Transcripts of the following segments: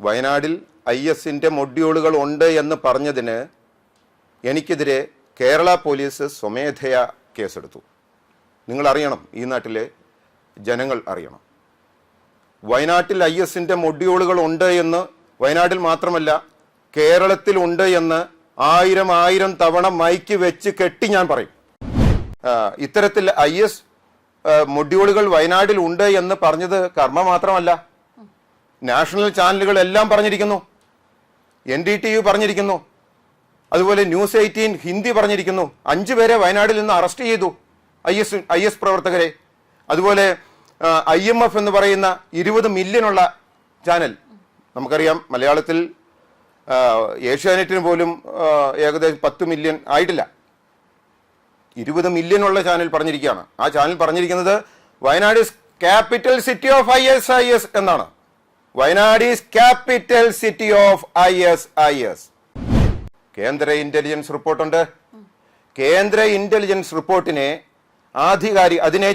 വയനാടിൽ I എസിന്റെ മൊഡ്യൂളുകൾ ഉണ്ട് എന്ന് പറഞ്ഞതിന് എനിക്കെതിരെ കേരള പോലീസ് സ്വമേധയാ കേസെടുത്തു. നിങ്ങളറിയണം ഈ നാട്ടിലെ ജനങ്ങൾ അറിയണം. വയനാട്ടിൽ ഐ എസിന്റെ മൊഡ്യൂളുകൾ ഉണ്ട് എന്ന് വയനാട്ടിൽ മാത്രമല്ല കേരളത്തിൽ ഉണ്ട് എന്ന് ആയിരം ആയിരം തവണ മൈക്ക് വെച്ച് കെട്ടി ഞാൻ പറയും. ഇത്തരത്തിൽ ഐ എസ് മൊഡ്യൂളുകൾ വയനാട്ടിൽ ഉണ്ട് എന്ന് പറഞ്ഞത് കർമ്മ മാത്രമല്ല. നാഷണൽ ചാനലുകൾ എല്ലാം പറഞ്ഞിരിക്കുന്നു. എൻ ഡി ടി യു പറഞ്ഞിരിക്കുന്നു. അതുപോലെ ന്യൂസ് എയ്റ്റീൻ ഹിന്ദി പറഞ്ഞിരിക്കുന്നു. അഞ്ചു പേരെ വയനാട്ടിൽ നിന്ന് അറസ്റ്റ് ചെയ്തു. ഐ എസ് ഐ എസ് പ്രവർത്തകരെ. അതുപോലെ ഐ എം എഫ് എന്ന് പറയുന്ന ഇരുപത് മില്യനുള്ള ചാനൽ. നമുക്കറിയാം മലയാളത്തിൽ ഏഷ്യാനെറ്റിന് പോലും ഏകദേശം പത്ത് മില്യൺ ആയിട്ടില്ല. ഇരുപത് മില്യനുള്ള ചാനൽ പറഞ്ഞിരിക്കുകയാണ്. ആ ചാനൽ പറഞ്ഞിരിക്കുന്നത് Wayanad capital city of I S I S എന്നാണ്. Wayanad is capital city of I S I S. കേന്ദ്ര ഇന്റലിജൻസ് റിപ്പോർട്ടുണ്ട്. കേന്ദ്ര ഇന്റലിജൻസ് റിപ്പോർട്ടിനെ ആധികാരി അതിനെ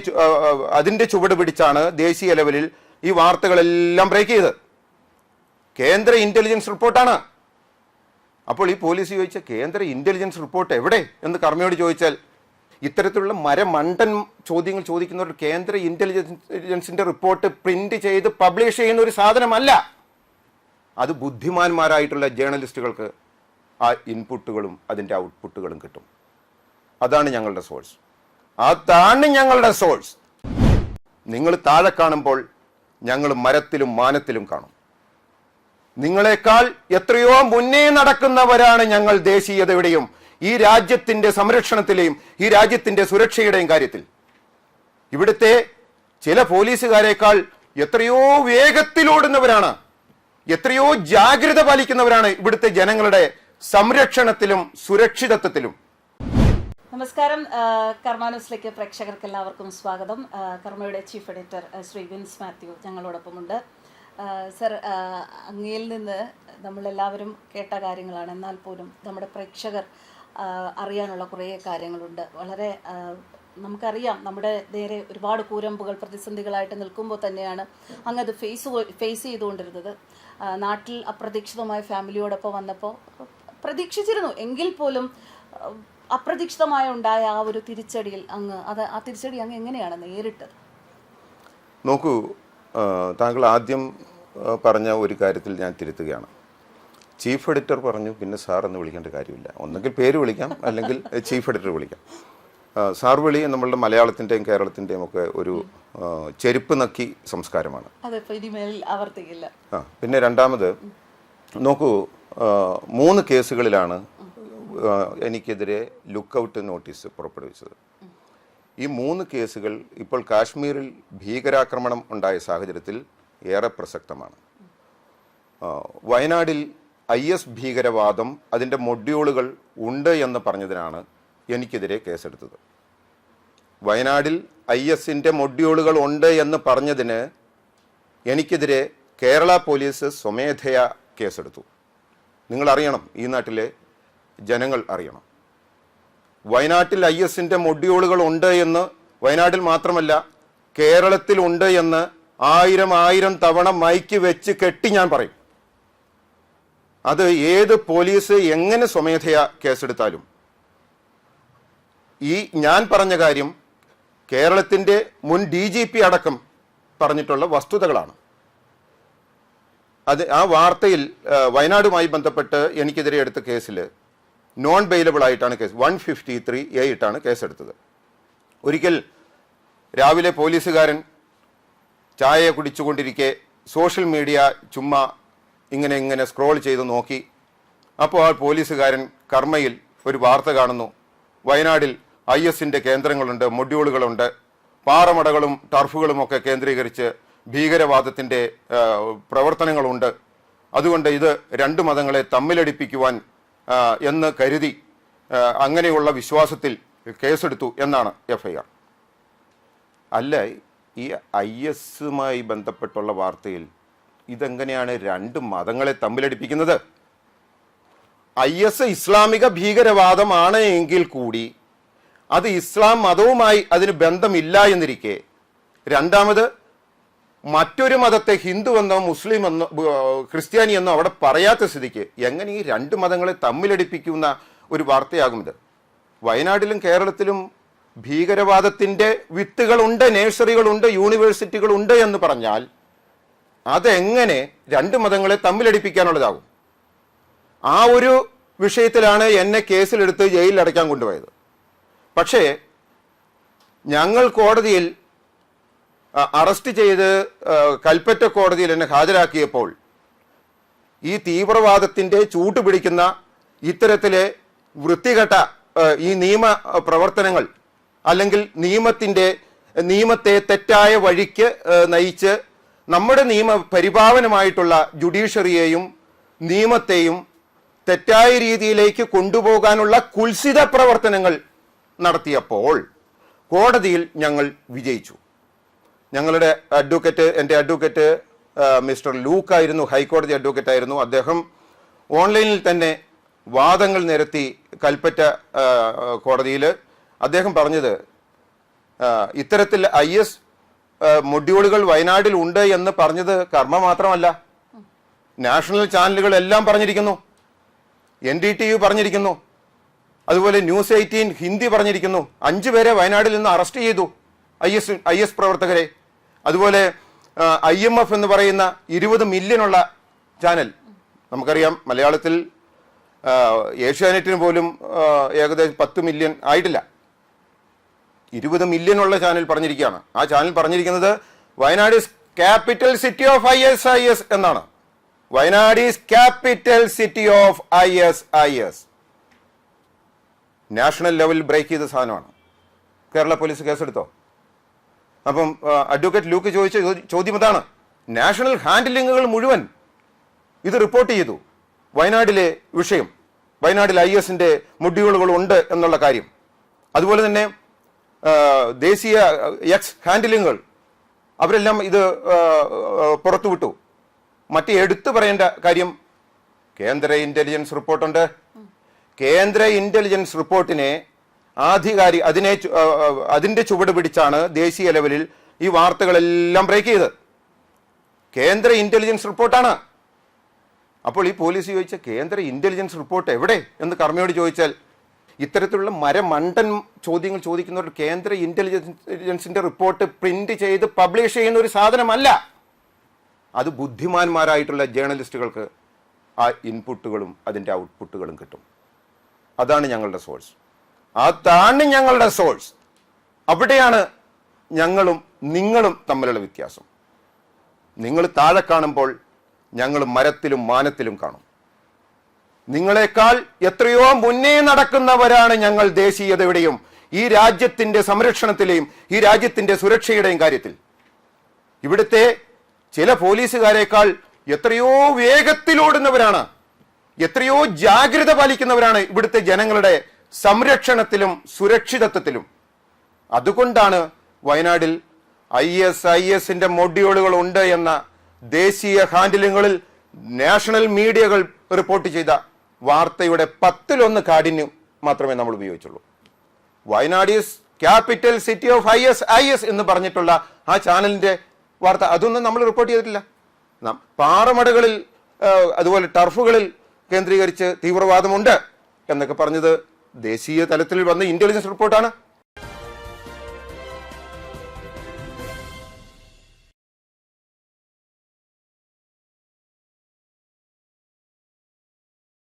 അതിന്റെ ചുവട് പിടിച്ചാണ് ദേശീയ ലെവലിൽ ഈ വാർത്തകളെല്ലാം ബ്രേക്ക് ചെയ്ത് കേന്ദ്ര ഇന്റലിജൻസ് റിപ്പോർട്ടാണ്. അപ്പോൾ ഈ പോലീസ് ചോദിച്ച കേന്ദ്ര ഇന്റലിജൻസ് റിപ്പോർട്ട് എവിടെ? എന്ന് കർമ്മയോട് ചോദിച്ചാൽ ഇത്തരത്തിലുള്ള മരമണ്ടൻ ചോദ്യങ്ങൾ ചോദിക്കുന്ന ഒരു കേന്ദ്ര ഇന്റലിജൻസിന്റെ റിപ്പോർട്ട് പ്രിന്റ് ചെയ്ത് പബ്ലിഷ് ചെയ്യുന്ന ഒരു സാധനമല്ല. അത് ബുദ്ധിമാന്മാരായിട്ടുള്ള ജേർണലിസ്റ്റുകൾക്ക് ആ ഇൻപുട്ടുകളും അതിന്റെ ഔട്ട്പുട്ടുകളും കിട്ടും. അതാണ് ഞങ്ങളുടെ സോഴ്സ് അതാണ് ഞങ്ങളുടെ സോഴ്സ് നിങ്ങൾ താഴെ കാണുമ്പോൾ ഞങ്ങൾ മരത്തിലും മാനത്തിലും കാണും. നിങ്ങളെക്കാൾ എത്രയോ മുന്നേ നടക്കുന്നവരാണ് ഞങ്ങൾ ദേശീയതയുടെയും ഈ രാജ്യത്തിന്റെ സംരക്ഷണത്തിലെയും ഈ രാജ്യത്തിന്റെ സുരക്ഷയുടെയും കാര്യത്തിൽ. ഇവിടുത്തെ ചില പോലീസുകാരേക്കാൾ എത്രയോ വേഗത്തിലോടുന്നവരാണ്. എത്രയോ ജാഗ്രത പാലിക്കുന്നവരാണ് ഇവിടുത്തെ ജനങ്ങളുടെ സംരക്ഷണത്തിലും സുരക്ഷിതത്വത്തിലും. നമസ്കാരം കർമ്മ ന്യൂസിലേക്ക് പ്രേക്ഷകർക്ക് എല്ലാവർക്കും സ്വാഗതം. കർമ്മയുടെ ചീഫ് എഡിറ്റർ ശ്രീ വിൻസ് മാത്യു ഞങ്ങളോടൊപ്പമുണ്ട്. സർ അങ്ങയിൽ നിന്ന് നമ്മളെല്ലാവരും കേട്ട കാര്യങ്ങളാണ്. എന്നാൽ പോലും നമ്മുടെ പ്രേക്ഷകർ അറിയാനുള്ള കുറേ കാര്യങ്ങളുണ്ട്. വളരെ നമുക്കറിയാം നമ്മുടെ നേരെ ഒരുപാട് കൂരമ്പുകൾ പ്രതിസന്ധികളായിട്ട് നിൽക്കുമ്പോൾ തന്നെയാണ് അങ്ങ് അത് ഫേസ് ഫേസ് ചെയ്തുകൊണ്ടിരുന്നത്. നാട്ടിൽ അപ്രതീക്ഷിതമായ ഫാമിലിയോടൊപ്പം വന്നപ്പോൾ പ്രതീക്ഷിച്ചിരുന്നു. എങ്കിൽ പോലും അപ്രതീക്ഷിതമായ ഉണ്ടായ ആ ഒരു തിരിച്ചടിയിൽ അങ്ങ് അത് ആ തിരിച്ചടി അങ്ങ് എങ്ങനെയാണ് നേരിട്ടത്? നോക്കൂ താങ്കൾ ആദ്യം പറഞ്ഞ ഒരു കാര്യത്തിൽ ഞാൻ തിരുത്തുകയാണ്. ചീഫ് എഡിറ്റർ പറഞ്ഞു പിന്നെ സാർ എന്ന് വിളിക്കേണ്ട കാര്യമില്ല. ഒന്നെങ്കിൽ പേര് വിളിക്കാം അല്ലെങ്കിൽ ചീഫ് എഡിറ്റർ വിളിക്കാം. സാർ വിളി നമ്മളുടെ മലയാളത്തിന്റെയും കേരളത്തിന്റെയും ഒക്കെ ഒരു ചെരുപ്പ് നക്കി സംസ്കാരമാണ്. ആ പിന്നെ രണ്ടാമത് നോക്കൂ മൂന്ന് കേസുകളിലാണ് എനിക്കെതിരെ ലുക്കൗട്ട് നോട്ടീസ് പുറപ്പെടുവിച്ചത്. ഈ മൂന്ന് കേസുകൾ ഇപ്പോൾ കാശ്മീരിൽ ഭീകരാക്രമണം ഉണ്ടായ സാഹചര്യത്തിൽ ഏറെ പ്രസക്തമാണ്. വയനാടിൽ ഐ എസ് ഭീകരവാദം അതിന്റെ മൊഡ്യൂളുകൾ ഉണ്ട് എന്ന് പറഞ്ഞതിനാണ് എനിക്കെതിരെ കേസെടുത്തത്. വയനാടിൽ ഐ എസിന്റെ മൊഡ്യൂളുകൾ ഉണ്ട് എന്ന് പറഞ്ഞതിന് എനിക്കെതിരെ കേരള പോലീസ് സ്വമേധയാ കേസെടുത്തു. നിങ്ങൾ അറിയണം ഈ നാട്ടിലെ ജനങ്ങൾ അറിയണം. വയനാട്ടിൽ ഐ എസിന്റെ മൊഡ്യൂളുകൾ ഉണ്ട് എന്ന് വയനാട്ടിൽ മാത്രമല്ല കേരളത്തിൽ ഉണ്ട് എന്ന് ആയിരം ആയിരം തവണ മൈക്ക് വെച്ച് കെട്ടി ഞാൻ പറയും. അത് ഏത് പോലീസ് എങ്ങനെ സ്വമേധയാ കേസെടുത്താലും. ഈ ഞാൻ പറഞ്ഞ കാര്യം കേരളത്തിന്റെ മുൻ ഡി ജി പി അടക്കം പറഞ്ഞിട്ടുള്ള വസ്തുതകളാണ്. അത് ആ വാർത്തയിൽ വയനാടുമായി ബന്ധപ്പെട്ട് എനിക്കെതിരെ എടുത്ത കേസിൽ നോൺ ബെയിലബിൾ ആയിട്ടാണ് case one fifty three A ഇട്ടാണ് കേസെടുത്തത്. ഒരിക്കൽ രാവിലെ പോലീസുകാരൻ ചായ കുടിച്ചുകൊണ്ടിരിക്കെ സോഷ്യൽ മീഡിയ ചുമ്മാ ഇങ്ങനെ ഇങ്ങനെ സ്ക്രോൾ ചെയ്ത് നോക്കി. അപ്പോൾ ആ പോലീസുകാരൻ കർമ്മയിൽ ഒരു വാർത്ത കാണുന്നു. വയനാടിൽ ഐ എസിന്റെ കേന്ദ്രങ്ങളുണ്ട് മൊഡ്യൂളുകളുണ്ട്. പാറമടകളും ടർഫുകളും ഒക്കെ കേന്ദ്രീകരിച്ച് ഭീകരവാദത്തിന്റെ പ്രവർത്തനങ്ങളുണ്ട്. അതുകൊണ്ട് ഇത് രണ്ട് മതങ്ങളെ തമ്മിലടിപ്പിക്കുവാൻ എന്ന് കരുതി അങ്ങനെയുള്ള വിശ്വാസത്തിൽ കേസെടുത്തു എന്നാണ് എഫ് ഐ ആർ അല്ല ഈ ഐ എസുമായി ബന്ധപ്പെട്ടുള്ള വാർത്തയിൽ ഇതെങ്ങനെയാണ് രണ്ട് മതങ്ങളെ തമ്മിലടിപ്പിക്കുന്നത്? ഐ എസ് ഇസ്ലാമിക ഭീകരവാദമാണ് എങ്കിൽ കൂടി അത് ഇസ്ലാം മതവുമായി അതിന് ബന്ധമില്ല എന്നിരിക്കെ. രണ്ടാമത് മറ്റൊരു മതത്തെ ഹിന്ദു എന്നോ മുസ്ലിം എന്നോ ക്രിസ്ത്യാനി എന്നോ അവിടെ പറയാത്ത സ്ഥിതിക്ക് എങ്ങനെ ഈ രണ്ട് മതങ്ങളെ തമ്മിലടിപ്പിക്കുന്ന ഒരു വാർത്തയാകും ഇത്? വയനാട്ടിലും കേരളത്തിലും ഭീകരവാദത്തിന്റെ വിത്തുകളുണ്ട് നേഴ്സറികളുണ്ട് യൂണിവേഴ്സിറ്റികളുണ്ട് എന്ന് പറഞ്ഞാൽ അതെങ്ങനെ രണ്ട് മതങ്ങളെ തമ്മിലടിപ്പിക്കാനുള്ളതാകും? ആ ഒരു വിഷയത്തിലാണ് എന്നെ കേസിലെടുത്ത് ജയിലിൽ അടയ്ക്കാൻ കൊണ്ടുപോയത്. പക്ഷേ ഞങ്ങൾ കോടതിയിൽ അറസ്റ്റ് ചെയ്ത് കൽപ്പറ്റ കോടതിയിൽ എന്നെ ഹാജരാക്കിയപ്പോൾ ഈ തീവ്രവാദത്തിന്റെ ചൂട്ടുപിടിക്കുന്ന ഇത്തരത്തിലെ വൃത്തികെട്ട ഈ നിയമ പ്രവർത്തനങ്ങൾ അല്ലെങ്കിൽ നിയമത്തിന്റെ നിയമത്തെ തെറ്റായ വഴിക്ക് നയിച്ച് നമ്മുടെ നിയമ പരിപാവനമായിട്ടുള്ള ജുഡീഷ്യറിയെയും നിയമത്തെയും തെറ്റായ രീതിയിലേക്ക് കൊണ്ടുപോകാനുള്ള കുൽസിത പ്രവർത്തനങ്ങൾ നടത്തിയപ്പോൾ കോടതിയിൽ ഞങ്ങൾ വിജയിച്ചു. ഞങ്ങളുടെ അഡ്വക്കേറ്റ് എന്റെ അഡ്വക്കേറ്റ് മിസ്റ്റർ ലൂക്ക് ആയിരുന്നു ഹൈക്കോടതി അഡ്വക്കേറ്റ് ആയിരുന്നു. അദ്ദേഹം ഓൺലൈനിൽ തന്നെ വാദങ്ങൾ നിരത്തി കൽപ്പറ്റ കോടതിയിൽ അദ്ദേഹം പറഞ്ഞത് ഇത്തരത്തിൽ ഐ എസ് മൊഡ്യൂളുകൾ വയനാട്ടിൽ ഉണ്ട് എന്ന് പറഞ്ഞത് കർമ്മ മാത്രമല്ല. നാഷണൽ ചാനലുകൾ എല്ലാം പറഞ്ഞിരിക്കുന്നു. എൻ ഡി ടി യു പറഞ്ഞിരിക്കുന്നു. അതുപോലെ ന്യൂസ് എയ്റ്റീൻ ഹിന്ദി പറഞ്ഞിരിക്കുന്നു. അഞ്ചു പേരെ വയനാട്ടിൽ നിന്ന് അറസ്റ്റ് ചെയ്തു. ഐ എസ് ഐ എസ് പ്രവർത്തകരെ. അതുപോലെ ഐ എം എഫ് എന്ന് പറയുന്ന ഇരുപത് മില്യനുള്ള ചാനൽ. നമുക്കറിയാം മലയാളത്തിൽ ഏഷ്യാനെറ്റിന് പോലും ഏകദേശം പത്ത് മില്യൺ ആയിട്ടില്ല. ഇരുപത് മില്യണുള്ള ചാനൽ പറഞ്ഞിരിക്കുകയാണ്. ആ ചാനൽ പറഞ്ഞിരിക്കുന്നത് Wayanad is capital city of I S I S എന്നാണ്. Wayanad is capital city of I S I S national ലെവലിൽ ബ്രേക്ക് ചെയ്ത സാധനമാണ്. കേരള പോലീസ് കേസെടുത്തോ? അപ്പം അഡ്വക്കേറ്റ് ലൂക്ക് ചോദിച്ച ചോദ്യം ഇതാണ് നാഷണൽ ഹാൻഡിലിങ്ങുകൾ മുഴുവൻ ഇത് റിപ്പോർട്ട് ചെയ്തു. വയനാടിലെ വിഷയം വയനാട്ടിൽ ഐ എസിന്റെ മുടികളുകൾ ഉണ്ട് എന്നുള്ള കാര്യം. അതുപോലെ തന്നെ ദേശീയ എക്സ് ഹാൻഡിലിങ്ങുകൾ അവരെല്ലാം ഇത് പുറത്തുവിട്ടു. മറ്റ് എടുത്തു പറയേണ്ട കാര്യം കേന്ദ്ര ഇന്റലിജൻസ് റിപ്പോർട്ടുണ്ട് കേന്ദ്ര ഇന്റലിജൻസ് റിപ്പോർട്ടിനെ ആധികാരി അതിനെ അതിന്റെ ചുവട് പിടിച്ചാണ് ദേശീയ ലെവലിൽ ഈ വാർത്തകളെല്ലാം ബ്രേക്ക് ചെയ്തത് കേന്ദ്ര ഇന്റലിജൻസ് റിപ്പോർട്ടാണ് അപ്പോൾ ഈ പോലീസ് ചോദിച്ച കേന്ദ്ര ഇന്റലിജൻസ് റിപ്പോർട്ട് എവിടെ? എന്ന് കർമ്മയോട് ചോദിച്ചാൽ ഇത്തരത്തിലുള്ള മരമണ്ടൻ ചോദ്യങ്ങൾ ചോദിക്കുന്ന ഒരു കേന്ദ്ര ഇന്റലിജൻസിന്റെ റിപ്പോർട്ട് പ്രിന്റ് ചെയ്ത് പബ്ലിഷ് ചെയ്യുന്ന ഒരു സാധനമല്ല. അത് ബുദ്ധിമാന്മാരായിട്ടുള്ള ജേർണലിസ്റ്റുകൾക്ക് ആ ഇൻപുട്ടുകളും അതിന്റെ ഔട്ട്പുട്ടുകളും കിട്ടും. അതാണ് ഞങ്ങളുടെ സോഴ്സ് അതാണ് ഞങ്ങളുടെ സോഴ്സ് അവിടെയാണ് ഞങ്ങളും നിങ്ങളും തമ്മിലുള്ള വ്യത്യാസം. നിങ്ങൾ താഴെ കാണുമ്പോൾ ഞങ്ങൾ മരത്തിലും മാനത്തിലും കാണും. നിങ്ങളെക്കാൾ എത്രയോ മുന്നേ നടക്കുന്നവരാണ് ഞങ്ങൾ ദേശീയതയുടെയും ഈ രാജ്യത്തിന്റെ സംരക്ഷണത്തിലെയും ഈ രാജ്യത്തിന്റെ സുരക്ഷയുടെയും കാര്യത്തിൽ. ഇവിടുത്തെ ചില പോലീസുകാരെക്കാൾ എത്രയോ വേഗത്തിലോടുന്നവരാണ് എത്രയോ ജാഗ്രത പാലിക്കുന്നവരാണ് ഇവിടുത്തെ ജനങ്ങളുടെ സംരക്ഷണത്തിലും സുരക്ഷിതത്വത്തിലും. അതുകൊണ്ടാണ് വയനാടിൽ ഐ എസ് ഐ എസിന്റെ മൊഡ്യൂളുകൾ ഉണ്ട് എന്ന ദേശീയ ഹാൻഡിലുകളിൽ നാഷണൽ മീഡിയകൾ റിപ്പോർട്ട് ചെയ്ത വാർത്തയുടെ പത്തിലൊന്ന് കാഠിന്യം മാത്രമേ നമ്മൾ ഉപയോഗിച്ചുള്ളൂ. Wayanad is capital city of I S I S എന്ന് പറഞ്ഞിട്ടുള്ള ആ ചാനലിന്റെ വാർത്ത? അതൊന്നും നമ്മൾ റിപ്പോർട്ട് ചെയ്തിട്ടില്ല. പാറമടകളിൽ അതുപോലെ ടർഫുകളിൽ കേന്ദ്രീകരിച്ച് തീവ്രവാദമുണ്ട് എന്നൊക്കെ പറഞ്ഞത് ദേശീയ തലത്തിൽ വന്ന ഇന്റലിജൻസ് റിപ്പോർട്ടാണ്